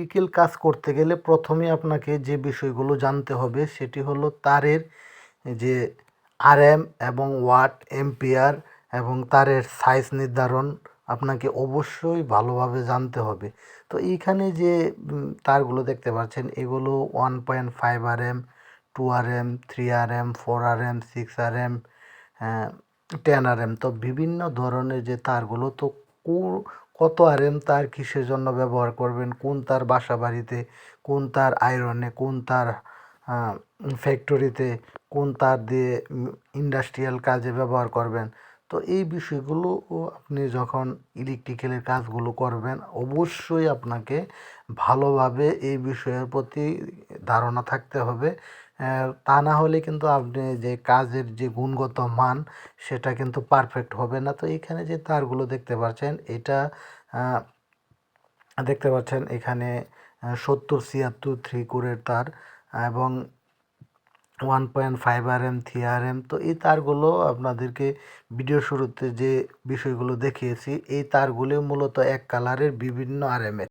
Electrical কাজ করতে গেলে প্রথমে আপনাকে যে বিষয়গুলো জানতে হবে সেটি হলো তারের যে আরএম এবং ওয়াট এম্পিয়ার এবং তারের সাইজ নির্ধারণ আপনাকে অবশ্যই ভালোভাবে জানতে হবে। তো এইখানে যে তারগুলো দেখতে পাচ্ছেন, এগুলো one point five R M two R M three R M four R M six R M ten R M তো বিভিন্ন ধরনের যে তারগুলো, তো কত আর এম তার কিসের জন্য ব্যবহার করবেন? কোন তার বাসা বাড়িতে কোন তার আয়রনে, কোন তার ফ্যাক্টরিতে, কোন তার দিয়ে ইন্ডাস্ট্রিয়াল কাজে ব্যবহার করবেন? তো এই বিষয়গুলো আপনি যখন ইলেকট্রিক্যালের কাজগুলো করবেন, অবশ্যই আপনাকে ভালোভাবে এই বিষয়ের প্রতি ধারণা থাকতে হবে। তা না হলে কিন্তু আপনি যে কাজের যে গুণগত মান, সেটা কিন্তু পারফেক্ট হবে না। তো এখানে যে তারগুলো দেখতে পাচ্ছেন, এটা দেখতে পাচ্ছেন এখানে সত্তর ছিয়াত্তর থ্রি কোরের তার এবং one point five R M three R M তো এই তারগুলো আপনাদেরকে ভিডিও শুরুতে যে বিষয়গুলো দেখিয়েছি, এই তারগুলো মূলত এক কালারের বিভিন্ন আর এম এর।